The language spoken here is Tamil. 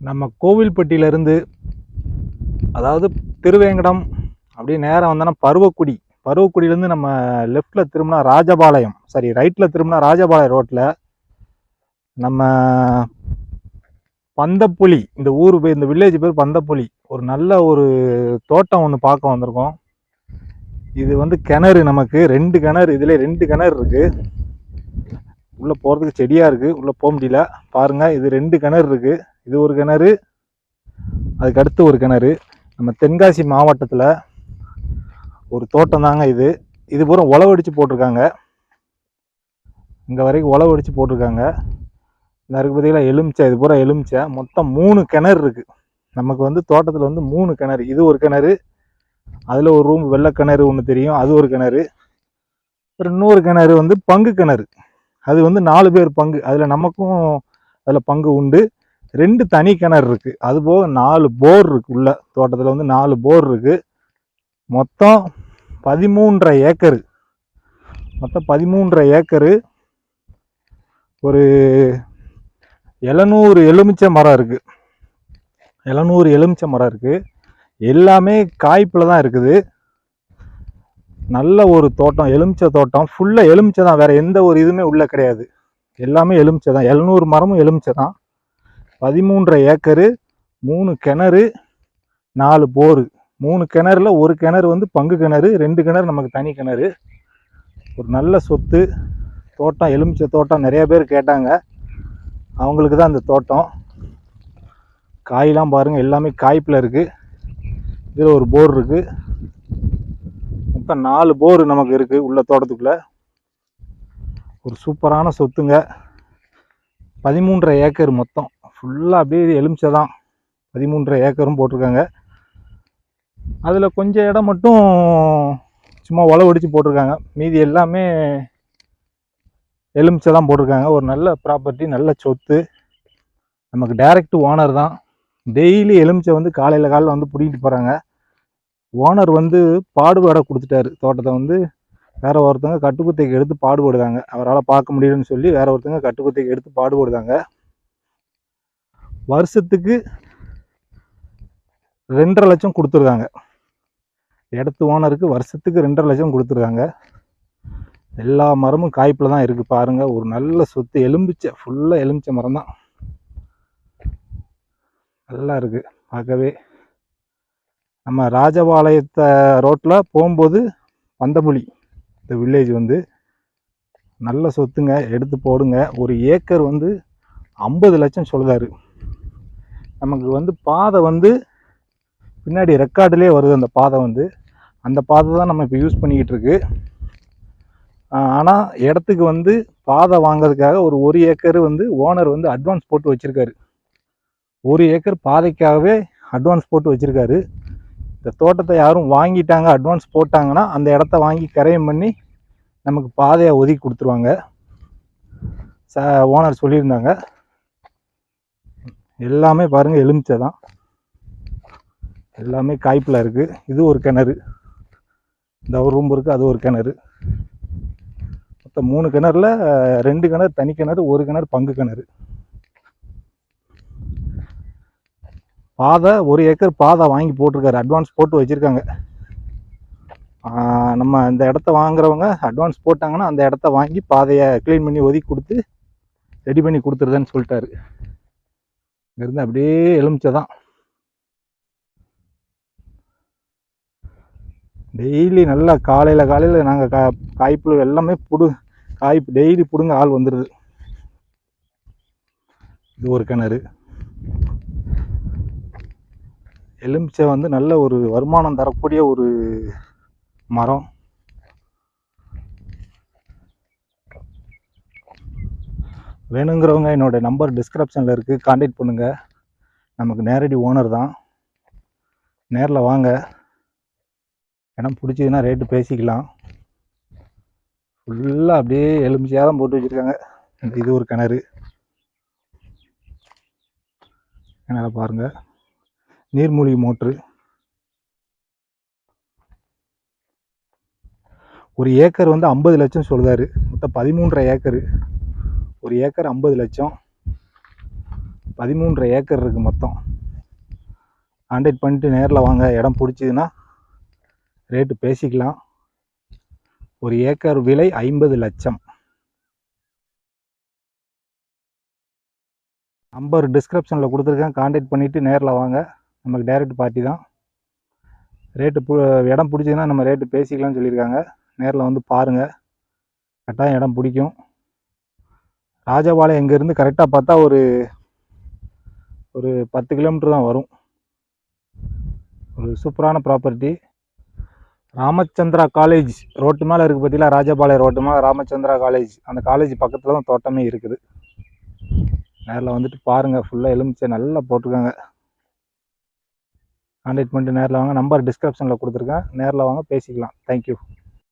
நம்ம கோவில்பட்டியிலேருந்து அதாவது திருவேங்கடம் அப்படியே நேரம் வந்தோன்னா பருவக்குடி. பருவக்குடியிலேருந்து நம்ம லெஃப்டில் திரும்பினா ராஜபாளையம். சாரி ரைட்டில் திரும்பினா ராஜபாளையம் ரோட்டில் நம்ம பந்தப்புலி இந்த ஊர் பேர் இந்த வில்லேஜ் பேர் பந்தப்புலி. ஒரு நல்ல ஒரு தோட்டம் ஒன்று பார்க்க வந்திருக்கோம். இது வந்து கிணறு நமக்கு. ரெண்டு கிணறு இதில் ரெண்டு கிணறு இருக்குது உள்ளே போகிறதுக்கு செடியாக இருக்குது உள்ளே போக முடியல. பாருங்கள் இது ரெண்டு கிணறு இருக்குது இது ஒரு கிணறு அதுக்கு அடுத்து ஒரு கிணறு. நம்ம தென்காசி மாவட்டத்தில் ஒரு தோட்டம் தாங்க இது. இது பூரா உழவடிச்சு போட்டிருக்காங்க. இங்கே வரைக்கும் உழவடிச்சு போட்டிருக்காங்க. இந்த இருக்கு பார்த்தீங்களா எலுமிச்சை. இது பூரா எலுமிச்சை. மொத்தம் மூணு கிணறு இருக்குது நமக்கு வந்து தோட்டத்தில் வந்து மூணு கிணறு. இது ஒரு கிணறு. அதில் ஒரு ரூம் வெள்ளை கிணறு ஒன்று தெரியும். அது ஒரு கிணறு. அப்புறம் இன்னொரு கிணறு வந்து பங்கு கிணறு. அது வந்து நாலு பேர் பங்கு. அதில் நமக்கும் அதில் பங்கு உண்டு. ரெண்டு தனி கிணறு இருக்குது அது போக நாலு போர் இருக்கு உள்ள. தோட்டத்தில் வந்து நாலு போர் இருக்குது மொத்தம் பதிமூன்றரை ஏக்கரு. மொத்தம் பதிமூன்றரை ஏக்கரு. ஒரு எழுநூறு எலுமிச்சை மரம் இருக்குது எழுநூறு எலுமிச்சை மரம் இருக்குது எல்லாமே காய்ப்பில் தான் இருக்குது. நல்ல ஒரு தோட்டம் எலுமிச்சை தோட்டம். ஃபுல்லாக எலுமிச்சை தான். வேறு எந்த ஒரு இதுவுமே உள்ளே கிடையாது. எல்லாமே எலுமிச்சை தான். எழுநூறு மரமும் எலுமிச்சை தான். பதிமூன்றரை ஏக்கரு மூணு கிணறு நாலு போரு. மூணு கிணறுல ஒரு கிணறு வந்து பங்கு கிணறு ரெண்டு கிணறு நமக்கு தனி கிணறு. ஒரு நல்ல சொத்து தோட்டம் எலுமிச்சை தோட்டம் நிறைய பேர் கேட்டாங்க. அவங்களுக்கு தான் அந்த தோட்டம். காயெலாம் பாருங்கள் எல்லாமே காய்ப்பில் இருக்குது இதில் ஒரு போர் இருக்குது மொத்தம் நாலு போர் நமக்கு இருக்குது உள்ள தோட்டத்துக்குள்ளே. ஒரு சூப்பரான சொத்துங்க. பதிமூன்றரை ஏக்கர் மொத்தம். ஃபுல்லாக அப்படியே எலுமிச்சை தான் பதிமூன்றரை ஏக்கரும் போட்டிருக்காங்க. அதில் கொஞ்சம் இடம் மட்டும் சும்மா உழவடிச்சு போட்டிருக்காங்க. மீதி எல்லாமே எலுமிச்சை தான் போட்டிருக்காங்க. ஒரு நல்ல ப்ராப்பர்ட்டி நல்ல சொத்து. நமக்கு டைரக்ட் ஓனர் தான். டெய்லி எலுமிச்சை வந்து காலையில் காலையில் வந்து பிடிக்கிட்டு போகிறாங்க ஓனர் வந்து பாடுபாடை கொடுத்துட்டாரு. தோட்டத்தை வந்து வேற ஒருத்தங்க கட்டுக்குத்தைக்கு எடுத்து பாடுபடுதாங்க. அவரால் பார்க்க முடியலன்னு சொல்லி வேற ஒருத்தங்க கட்டுக்குத்தைக்கு எடுத்து பாடுபடுதாங்க. வருஷத்துக்கு ரெண்டரை லட்சம் கொடுத்துருக்காங்க. இடத்து ஓனருக்கு வருஷத்துக்கு ரெண்டரை லட்சம் கொடுத்துருக்காங்க. எல்லா மரமும் காய்ப்பில் தான் இருக்குது பாருங்கள் ஒரு நல்ல சொத்து எலும்பிச்சை ஃபுல்லாக எலுமிச்சை மரம் தான். நல்லா இருக்குது பார்க்கவே. நம்ம ராஜபாளையத்தை ரோட்டில் போகும்போது பந்தமொழி இந்த வில்லேஜ் வந்து. நல்ல சொத்துங்க எடுத்து போடுங்க. ஒரு ஏக்கர் வந்து ஐம்பது லட்சம் சொல்லுதாரு நமக்கு வந்து பாதை வந்து பின்னாடி ரெக்கார்டுலேயே வருது அந்த பாதை வந்து. அந்த பாதை தான் நம்ம இப்போ யூஸ் பண்ணிக்கிட்டு இருக்கு. ஆனால் இடத்துக்கு வந்து பாதை வாங்குறதுக்காக ஒரு ஒரு ஏக்கர் வந்து ஓனர் வந்து அட்வான்ஸ் போட்டு வச்சுருக்காரு. ஒரு ஏக்கர் பாதைக்காகவே அட்வான்ஸ் போட்டு வச்சுருக்காரு. இந்த தோட்டத்தை யாரும் வாங்கிட்டாங்க அட்வான்ஸ் போட்டாங்கன்னா அந்த இடத்த வாங்கி கரையம் பண்ணி நமக்கு பாதையை ஒதுக்கி கொடுத்துருவாங்க. ச ஓனர் சொல்லியிருந்தாங்க. எல்லாமே பாருங்கள் எலுமிச்சை தான் எல்லாமே காய்ப்பில் இருக்குது இது ஒரு கிணறு. இந்த ஒரு ரூம் இருக்குது அது ஒரு கிணறு. மொத்தம் மூணு கிணறுல ரெண்டு கிணறு தனி கிணறு ஒரு கிணறு பங்கு கிணறு. பாதை ஒரு ஏக்கர் பாதை வாங்கி போட்டிருக்காரு. அட்வான்ஸ் போட்டு வச்சுருக்காங்க. நம்ம இந்த இடத்த வாங்குறவங்க அட்வான்ஸ் போட்டாங்கன்னா அந்த இடத்த வாங்கி பாதையை க்ளீன் பண்ணி ஒதுக்கி கொடுத்து ரெடி பண்ணி கொடுத்துருதேன்னு சொல்லிட்டாரு. இங்கேருந்து அப்படியே எலுமிச்சை தான் டெய்லி நல்லா காலையில் காலையில் நாங்கள் கா காய்ப்புழு எல்லாமே புடு காய் டெய்லி பிடுங்க ஆள் வந்துடுது இது ஒரு கிணறு. எலுமிச்சை வந்து நல்ல ஒரு வருமானம் தரக்கூடிய ஒரு மரம். வேணுங்கிறவங்க என்னோட நம்பர் டிஸ்கிரிப்ஷனில் இருக்குது காண்டாக்ட் பண்ணுங்கள் நமக்கு நேரடி ஓனர் தான். நேரில் வாங்க. இடம் பிடிச்சதுன்னா ரேட்டு பேசிக்கலாம். ஃபுல்லாக அப்படியே எலுமிச்சையாக தான் போட்டு வச்சுருக்காங்க. இது ஒரு கிணறு. கிணறு பாருங்கள் நீர்மூழ்கி மோட்ரு. ஒரு ஏக்கர் வந்து ஐம்பது லட்சம் சொல்கிறாரு மொத்தம் பதிமூன்றரை ஏக்கரு. ஒரு ஏக்கர் ஐம்பது லட்சம். பதிமூன்றரை ஏக்கர் இருக்குது மொத்தம். கான்டாக்ட் பண்ணிட்டு நேரில் வாங்க இடம் பிடிச்சிதுன்னா ரேட்டு பேசிக்கலாம். ஒரு ஏக்கர் விலை ஐம்பது லட்சம். நம்பர் டிஸ்கிரிப்ஷனில் கொடுத்துருக்கேன். கான்டாக்ட் பண்ணிவிட்டு நேரில் வாங்க. நமக்கு டைரக்ட் பார்ட்டி தான். ரேட்டு பு இடம் பிடிச்சதுன்னா நம்ம ரேட்டு பேசிக்கலாம்னு சொல்லியிருக்காங்க. நேரில் வந்து பாருங்கள் கரெக்டாக இடம் பிடிக்கும். ராஜபாளையம் இங்கேருந்து கரெக்டாக பார்த்தா ஒரு ஒரு பத்து கிலோமீட்டர் தான் வரும். ஒரு சூப்பரான ப்ராப்பர்ட்டி ராமச்சந்திரா காலேஜ் ரோட்டு மேலே இருக்குது பார்த்தீங்களா ராஜபாளையம் ரோட்டு மேலே ராமச்சந்திரா காலேஜ் அந்த காலேஜ் பக்கத்தில் தான் தோட்டமே இருக்குது. நேரில் வந்துட்டு பாருங்கள் ஃபுல்லாக எலுமிச்சை நல்லா போட்டிருக்காங்க. கான்டாக்ட் பண்ணிட்டு நேரில் வாங்க. நம்பர் டிஸ்கிரிப்ஷனில் கொடுத்துருக்கேன். நேரில் வாங்க பேசிக்கலாம். தேங்க்யூ